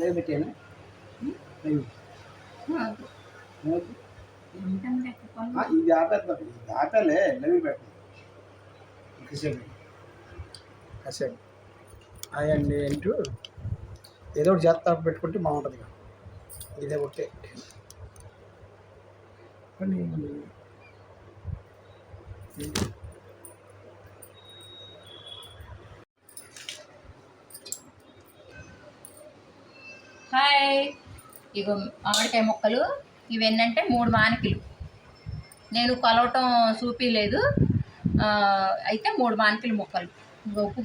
అలాగే పెట్టాను లేదు వద్దు. లేదు. ఏంటంటే చెప్పాలి? ఆ, ఇది ఆపేద్దాం ఇది ఆపేలే లవి పెట్టు కాసేపు కాసేపు అయ్యండి అంటూ ఏదో ఒకటి చేస్తా పెట్టుకుంటే బాగుంటుంది కదా ఇదే ఒకటే కానీ హాయ్. ఇగో మామిడికాయ ముక్కలు ఇవి ఏంటంటే మూడు మానికలు నేను కొలవటం చూపించలేదు అయితే మూడు మానికలు మొక్కలు. ఇంకో ఉప్పు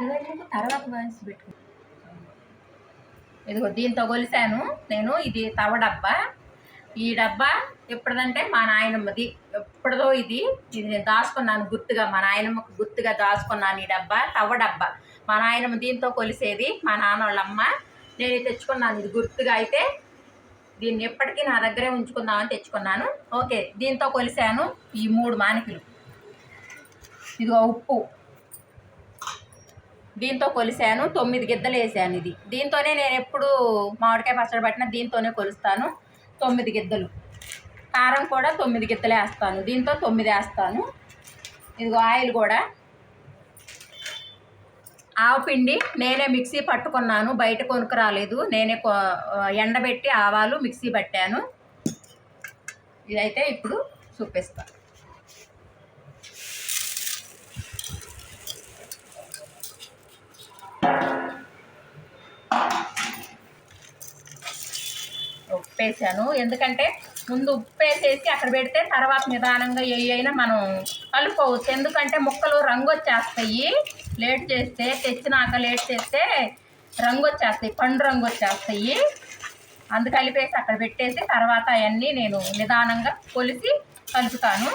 పెద్దదైనాక తర్వాత వయసు పెట్టుకో ఇదిగో దీంతో కొలిసాను నేను ఇది తవ డబ్బా. ఈ డబ్బా ఎప్పుడుదంటే మా నాయనమ్మది. ఎప్పుడుదో ఇది ఇది నేను దాచుకున్నాను గుర్తుగా మా నాయనమ్మకు గుర్తుగా దాచుకున్నాను ఈ డబ్బా తవ్వ డబ్బా. మా నాయనమ్మ దీంతో కొలిసేది మా నాన్న వాళ్ళమ్మ. నేను తెచ్చుకున్నాను ఇది గుర్తుగా అయితే దీన్ని ఎప్పటికీ నా దగ్గరే ఉంచుకుందామని తెచ్చుకున్నాను. ఓకే దీంతో కొలిసాను ఈ మూడు మానికలు. ఇదిగో ఉప్పు. దీంతో కొలిసాను తొమ్మిది గిద్దలు వేసాను ఇది. దీంతోనే నేను ఎప్పుడు మామిడికాయ పచ్చడి పట్టినా దీంతోనే కొలుస్తాను తొమ్మిది గిద్దలు. కారం కూడా తొమ్మిది గిద్దలు వేస్తాను దీంతో తొమ్మిది వేస్తాను. ఇదిగో ఆయిల్ కూడా. ఆవపిండి నేనే మిక్సీ పట్టుకున్నాను బయట కొనుక్కు రాలేదు. నేనే కొ- ఎండబెట్టి ఆవాలు మిక్సీ పట్టాను. ఇదైతే ఇప్పుడు చూపిస్తాను ఉప్పేసాను. ఎందుకంటే ముందు ఉప్పు వేసేసి అక్కడ పెడితే తర్వాత నిదానంగా ఏ అయినా మనం కలుపుకోవచ్చు. ఎందుకంటే ముక్కలు రంగు వచ్చేస్తాయి లేట్ చేస్తే తెచ్చినాక లేట్ చేస్తే రంగు వచ్చేస్తాయి పండు రంగు వచ్చేస్తాయి అందు కలిపేసి అక్కడ పెట్టేసి తర్వాత అవన్నీ నేను నిదానంగా కొలిసి కలుపుతాను.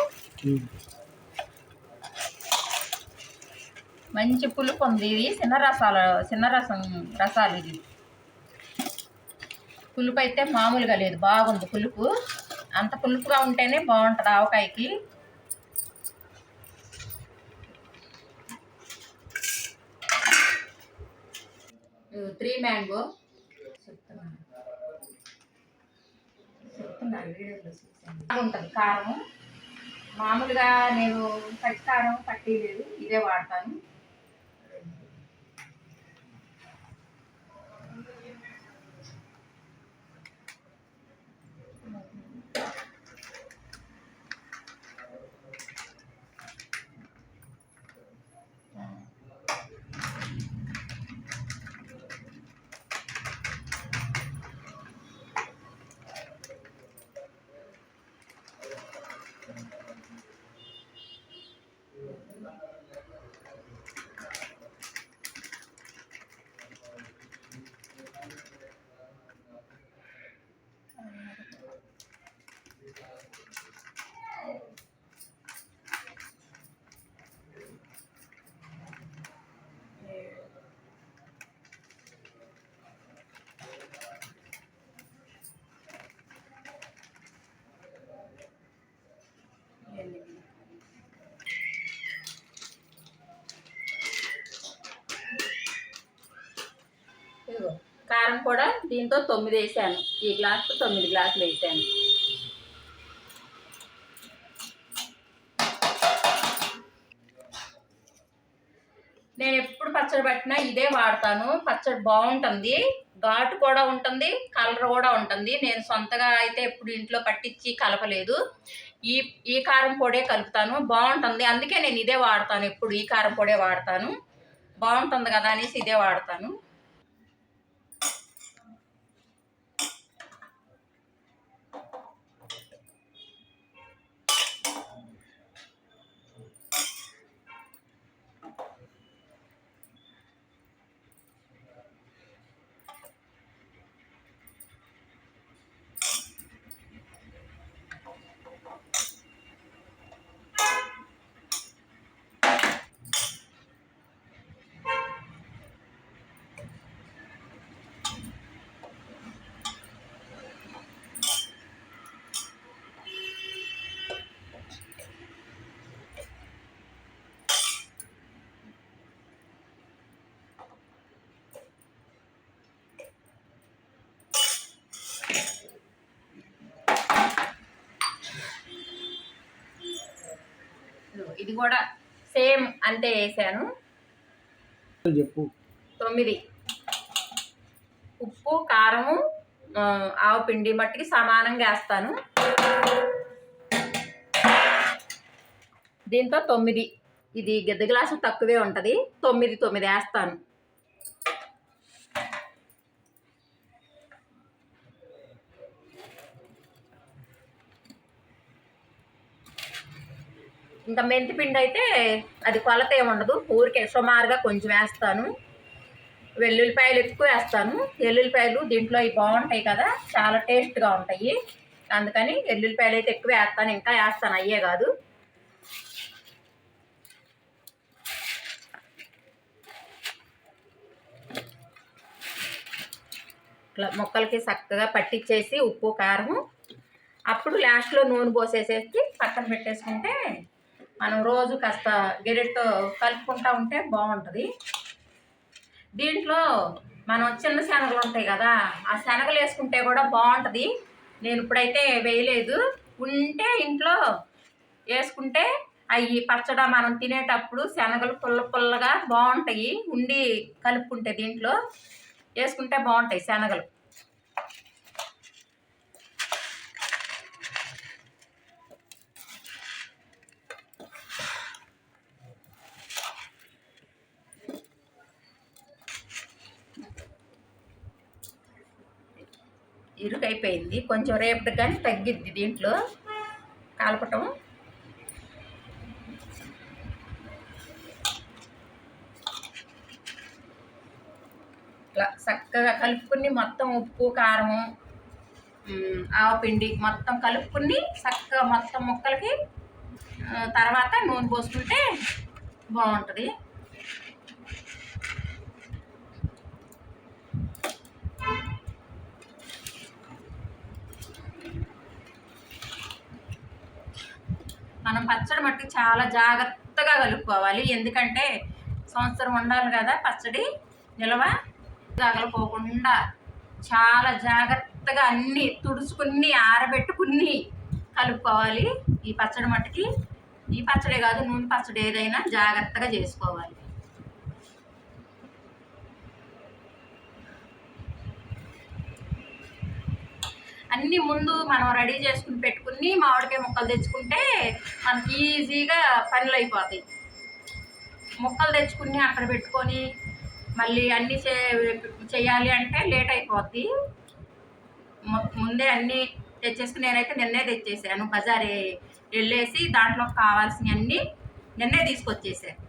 మంచి పులుపు ఉంది. ఇది చిన్న రసాలు చిన్న రసం రసాలు ఇది. పులుపు అయితే మామూలుగా లేదు. బాగుంది పులుపు. అంత పులుపుగా ఉంటేనే బాగుంటుంది ఆవకాయకి. Three mango. చెప్తున్నాను చెప్తున్నాను వీడియోలో బాగుంటుంది కారం. మామూలుగా నేను పచ్చి కారం పట్టిలేదు ఇదే వాడతాను. ఇదిగో కారం కూడా దీంతో తొమ్మిది వేసాను. ఈ గ్లాస్ తొమ్మిది గ్లాసులు వేసాను. నేను ఎప్పుడు పచ్చడి పట్టినా ఇదే వాడతాను. పచ్చడి బాగుంటుంది. ఘాటు కూడా ఉంటుంది కలర్ కూడా ఉంటుంది. నేను సొంతగా అయితే ఎప్పుడు ఇంట్లో పట్టించి కలపలేదు. ఈ ఈ కారం పొడే కలుపుతాను. బాగుంటుంది. అందుకే నేను ఇదే వాడతాను ఎప్పుడు. ఈ కారం పొడే వాడతాను. బాగుంటుంది కదా అనేసి ఇదే వాడతాను. ఇది కూడా సేమ్ అంతే వేసాను. చెప్పు. తొమ్మిది. ఉప్పు కారము ఆవు పిండి మట్టికి సమానంగా వేస్తాను. దీంతో తొమ్మిది. ఇది గిద్ద గ్లాసు తక్కువే ఉంటుంది. తొమ్మిది తొమ్మిది వేస్తాను. ఇంకా మెంతి పిండి అయితే అది కొలత ఏమి ఉండదు. ఊరికే సుమారుగా కొంచెం వేస్తాను. వెల్లుల్లిపాయలు ఎక్కువ వేస్తాను. వెల్లుల్లిపాయలు దీంట్లో అవి బాగుంటాయి కదా చాలా టేస్ట్గా ఉంటాయి. అందుకని వెల్లుల్లిపాయలు అయితే ఎక్కువ వేస్తాను. ఇంకా వేస్తాను. అయ్యే కాదు. ఇట్లా ముక్కలకి చక్కగా పట్టించేసి ఉప్పు కారం అప్పుడు లాస్ట్లో నూనె పోసేసేసి పక్కన పెట్టేసుకుంటే మనం రోజు కాస్త గెరెట్తో కలుపుకుంటా ఉంటే బాగుంటుంది. దీంట్లో మనం చిన్న శనగలు ఉంటాయి కదా ఆ శనగలు వేసుకుంటే కూడా బాగుంటుంది. నేను ఇప్పుడైతే వేయలేదు. ఉంటే ఇంట్లో వేసుకుంటే అవి పచ్చడ మనం తినేటప్పుడు శనగలు పుల్ల పుల్లగా బాగుంటాయి. ఉండి కలుపుకుంటే దీంట్లో వేసుకుంటే బాగుంటాయి శనగలు. ఇరుకైపోయింది. కొంచెం రేపటికి కానీ తగ్గిద్ది దీంట్లో. కలపటం. ఇట్లా చక్కగా కలుపుకుని మొత్తం ఉప్పు కారము ఆవపిండి మొత్తం కలుపుకుని చక్కగా మొత్తం ముక్కలకి తర్వాత నూనె పోసుకుంటే బాగుంటుంది. మనం పచ్చడి మట్టి చాలా జాగ్రత్తగా కలుపుకోవాలి. ఎందుకంటే సంవత్సరం ఉండాలి కదా పచ్చడి నిల్వ తగలపోకుండా చాలా జాగ్రత్తగా అన్నీ తుడుచుకుని ఆరబెట్టుకుని కలుపుకోవాలి ఈ పచ్చడి మట్టికి. ఈ పచ్చడే కాదు నూనె పచ్చడి ఏదైనా జాగ్రత్తగా చేసుకోవాలి. అన్ని ముందు మనం రెడీ చేసుకుని పెట్టుకుని మామిడికాయ ముక్కలు తెచ్చుకుంటే మనకి ఈజీగా పనులు అయిపోతాయి. ముక్కలు తెచ్చుకుని అక్కడ పెట్టుకొని మళ్ళీ అన్నీ చే చేయాలి అంటే లేట్ అయిపోద్ది. ముందే అన్నీ తెచ్చేసి నేనైతే నిన్నే తెచ్చేసాను. బజార్ వెళ్ళేసి దాంట్లో కావాల్సినవి అన్నీ నిన్నే తీసుకొచ్చేసాను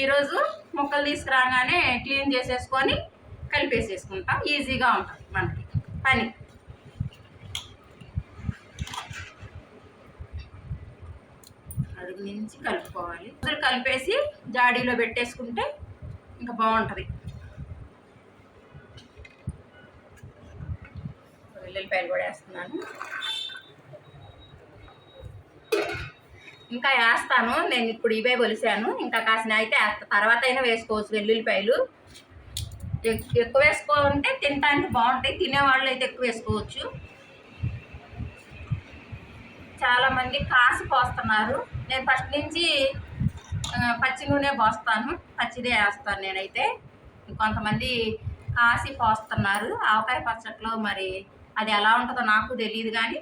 ఈరోజు ముక్కలు తీసుకురాగానే క్లీన్ చేసేసుకొని కలిపేసేసుకుంటాం. ఈజీగా ఉంటుంది మనకి పని. అడుగు నుంచి కలుపుకోవాలి. రోజులు కలిపేసి జాడీలో పెట్టేసుకుంటే ఇంకా బాగుంటుంది. వెల్లుల్లిపాయలు కూడా వేస్తున్నాను. ఇంకా వేస్తాను. నేను ఇప్పుడు ఇవే కొలిసాను ఇంకా కాసిన అయితే తర్వాత అయినా వేసుకోవచ్చు వెల్లుల్లిపాయలు. ఎక్కువ వేసుకోవాలంటే తినడానికి బాగుంటాయి. తినేవాళ్ళు అయితే ఎక్కువ వేసుకోవచ్చు. చాలామంది కాసి పోస్తున్నారు. నేను ఫస్ట్ నుంచి పచ్చి నూనె పోస్తాను. పచ్చిదే వేస్తాను నేనైతే. కొంతమంది కాసి పోస్తున్నారు. ఆవకాయ పచ్చట్లో మరి అది ఎలా ఉంటుందో నాకు తెలియదు కానీ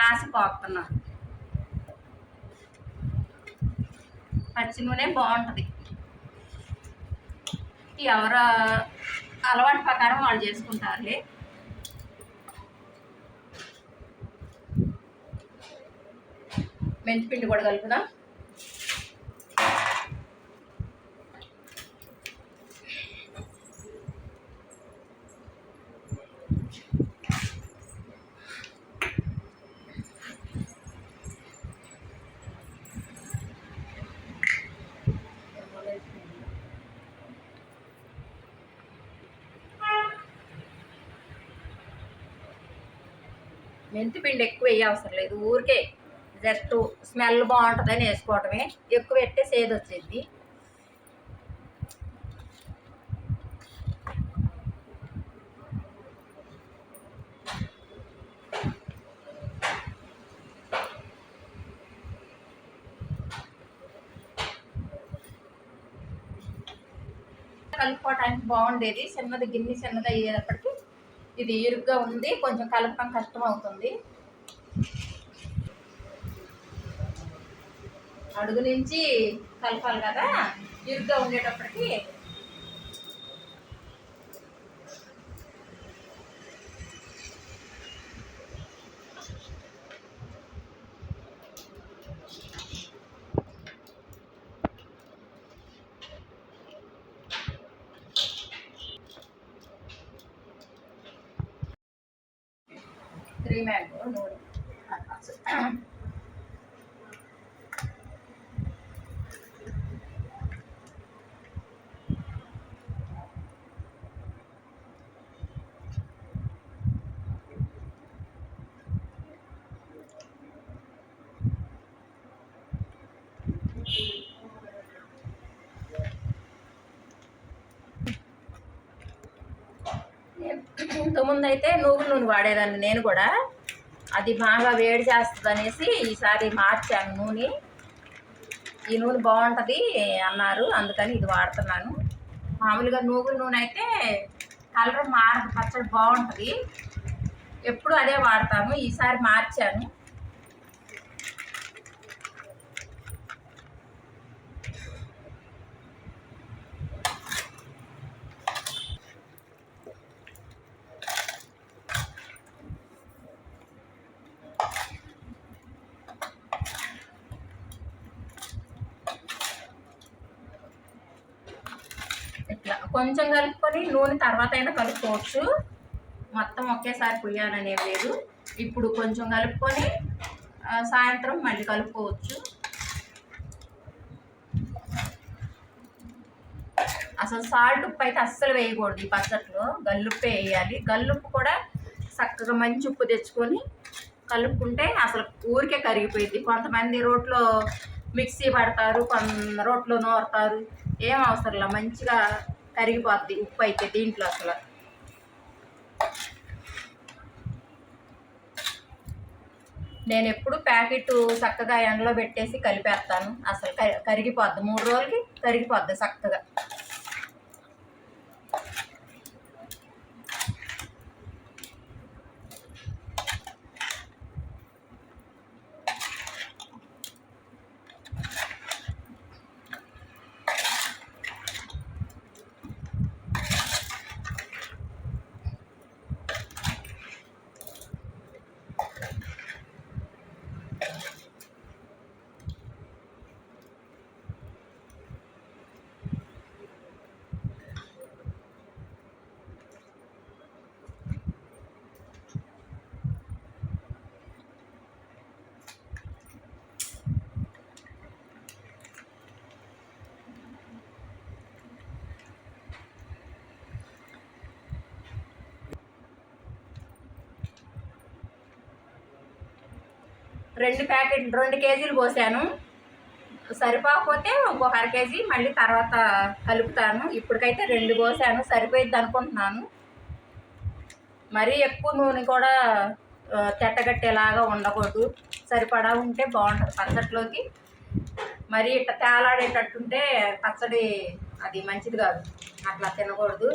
కాసి పోస్తున్నారు. పచ్చి నూనె బాగుంటుంది. ఎవరు అలవాటు ప్రకారం వాళ్ళు చేసుకుంటారులే. మెంతి పిండి కూడా కలుపుదాం. మెంతి పిండి ఎక్కువ వేయ అవసరం లేదు ఊరికే. జస్ట్ స్మెల్ బాగుంటుందని వేసుకోవటమే. ఎక్కువ పెట్టే సేద్ వచ్చేది. కలుపుకోవడానికి బాగుండేది. చిన్నది గిన్నె చిన్నది అయ్యేటప్పటికి ఇది ఇరుగ్గా ఉంది. కొంచెం కలపడం కష్టం అవుతుంది. అడుగు నుంచి కలపాలి కదా? ఇరుగ్గా ఉండేటప్పటికి త్రీ మ్యాంగో నూనె ఇంతకుముందు అయితే నువ్వుల నూనె వాడేదాన్ని నేను కూడా. అది బాగా వేడి చేస్తుంది అనేసి ఈసారి మార్చాను నూనె. ఈ నూనె బాగుంటుంది అన్నారు అందుకని ఇది వాడుతున్నాను. మామూలుగా నువ్వుల నూనె అయితే కలర్ మారదు పచ్చడి బాగుంటుంది. ఎప్పుడు అదే వాడతాను ఈసారి మార్చాను ఇట్లా కొంచెం కలుపుకొని నూనె తర్వాత అయినా కలుపుకోవచ్చు. మొత్తం ఒకేసారి పుయ్యాలనే లేదు. ఇప్పుడు కొంచెం కలుపుకొని సాయంత్రం మళ్ళీ కలుపుకోవచ్చు. అసలు సాల్ట్ ఉప్పు అయితే అస్సలు వేయకూడదు ఈ పచ్చట్లో. గల్లుప్పే వేయాలి. గల్లుప్పు కూడా చక్కగా మంచి ఉప్పు తెచ్చుకొని కలుపుకుంటే అసలు ఊరికే కరిగిపోయింది కొంతమంది రోట్లో మిక్సీ పడతారు కొంత రోట్లో నోరుతారు. ఏం అవసరం మంచిగా కరిగిపోద్ది ఉప్పు అయితే దీంట్లో అసలు. నేను ఎప్పుడు ప్యాకెట్ చక్కగా ఎండలో పెట్టేసి కలిపేస్తాను. అసలు కరిగిపోద్ది. మూడు రోజులకి కరిగిపోద్ది చక్కగా. రెండు ప్యాకెట్లు రెండు కేజీలు పోసాను. సరిపోకపోతే ఇంకొక అర కేజీ మళ్ళీ తర్వాత కలుపుతాను. ఇప్పటికైతే రెండు పోసాను. సరిపోయిద్ది అనుకుంటున్నాను. మరీ ఎక్కువ నూనె కూడా తెట్టగట్టేలాగా ఉండకూడదు. సరిపడా ఉంటే బాగుంటుంది పచ్చడిలోకి మరీ ఇట్లా తేలాడేటట్టుంటే పచ్చడి అది మంచిది కాదు. అట్లా తినకూడదు.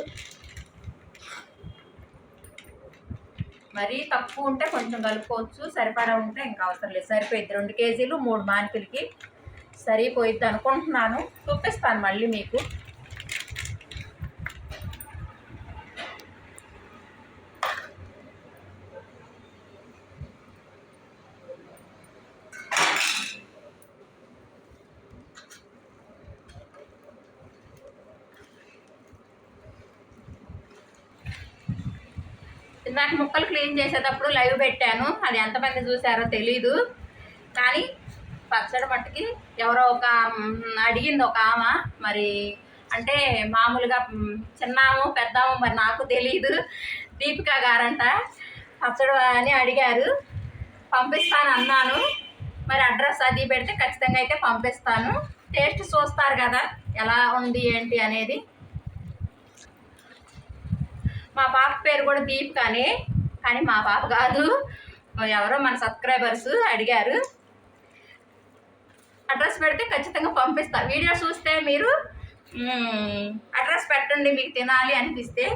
మరీ తక్కువ ఉంటే కొంచెం కలుపుకోవచ్చు. సరిపడా ఉంటే ఇంకా అవసరం లేదు. సరిపోయింది రెండు కేజీలు మూడు మానికలకి సరిపోయిద్ది అనుకుంటున్నాను. చూపిస్తాను మళ్ళీ మీకు. ఇందాక ముక్కలు క్లీన్ చేసేటప్పుడు లైవ్ పెట్టాను. అది ఎంతమంది చూసారో తెలీదు. కానీ పచ్చడి మట్టుకి ఎవరో ఒక అడిగింది ఒక ఆమె. మరి అంటే మామూలుగా చిన్నాము పెద్దాము మరి నాకు తెలియదు దీపిక గారంట. పచ్చడి అని అడిగారు. పంపిస్తాను అన్నాను. మరి అడ్రస్ అది పెడితే ఖచ్చితంగా అయితే పంపిస్తాను. టేస్ట్ చూస్తారు కదా ఎలా ఉంది ఏంటి అనేది. మా పాప పేరు కూడా దీప్ కానీ మా పాప కాదు. ఎవరో మన సబ్స్క్రైబర్స్ అడిగారు. అడ్రస్ పెడితే ఖచ్చితంగా పంపిస్తా. వీడియో చూస్తే మీరు అడ్రస్ పెట్టండి మీకు తినాలి అనిపిస్తే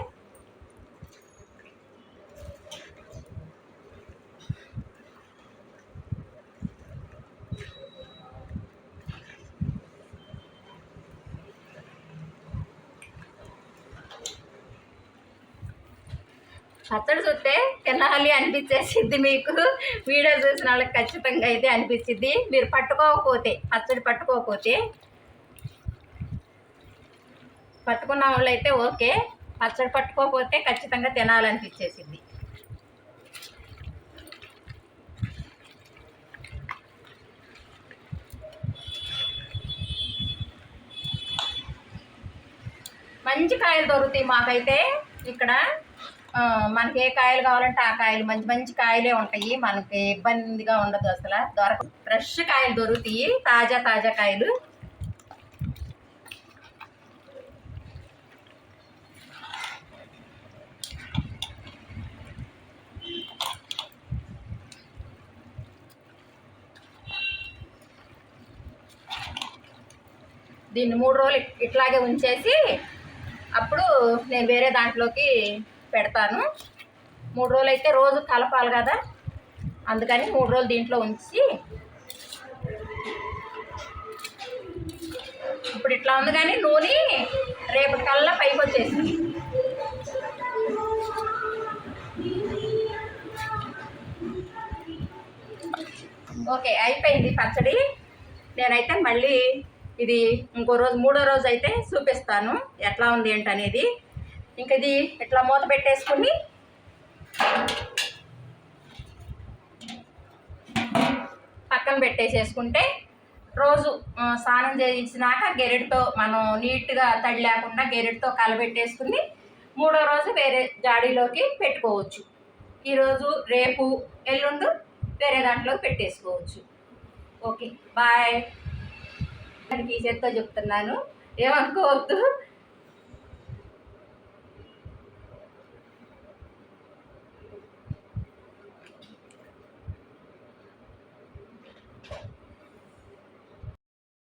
పచ్చడి చూస్తే తినాలి అనిపించేసిద్ది మీకు. వీడియో చూసిన వాళ్ళకి ఖచ్చితంగా అయితే అనిపించింది మీరు పట్టుకోకపోతే పచ్చడి పట్టుకోకపోతే. పట్టుకున్న వాళ్ళు అయితే ఓకే. పచ్చడి పట్టుకోకపోతే ఖచ్చితంగా తినాలనిపించేసింది మంచి కాయలు దొరుకుతాయి మాకైతే ఇక్కడ. మనకి ఏ కాయలు కావాలంటే ఆ కాయలు మంచి మంచి కాయలే ఉంటాయి. మనకి ఇబ్బందిగా ఉండదు అసలు. దొరక ఫ్రెష్ కాయలు దొరుకుతాయి. తాజా తాజా కాయలు. దీన్ని మూడు రోజులు ఇట్లాగే ఉంచేసి అప్పుడు నేను వేరే దాంట్లోకి పెడతాను. మూడు రోజులు అయితే రోజు కలపాలి కదా. అందుకని మూడు రోజులు దీంట్లో ఉంచి ఇప్పుడు ఇట్లా ఉంది కానీ నూనె రేపటి కల్లా పైకి వచ్చేసింది. ఓకే అయిపోయింది పచ్చడి. నేనైతే మళ్ళీ ఇది ఇంకో రోజు మూడో రోజు అయితే చూపిస్తాను. ఎట్లా ఉంది ఏంటనేది. ఇంక ఇది ఇట్లా మూత పెట్టేసుకుని పక్కన పెట్టేసేసుకుంటే రోజు స్నానం చేయించినాక గెరెట్తో మనం నీట్గా తడి లేకుండా గెరెట్తో కలబెట్టేసుకుని మూడో రోజు వేరే జాడీలోకి పెట్టుకోవచ్చు. ఈరోజు రేపు ఎల్లుండు వేరే దాంట్లో పెట్టేసుకోవచ్చు. Okay bye. ఈ చేత్తో చెప్తున్నాను. ఏమనుకోవద్దు.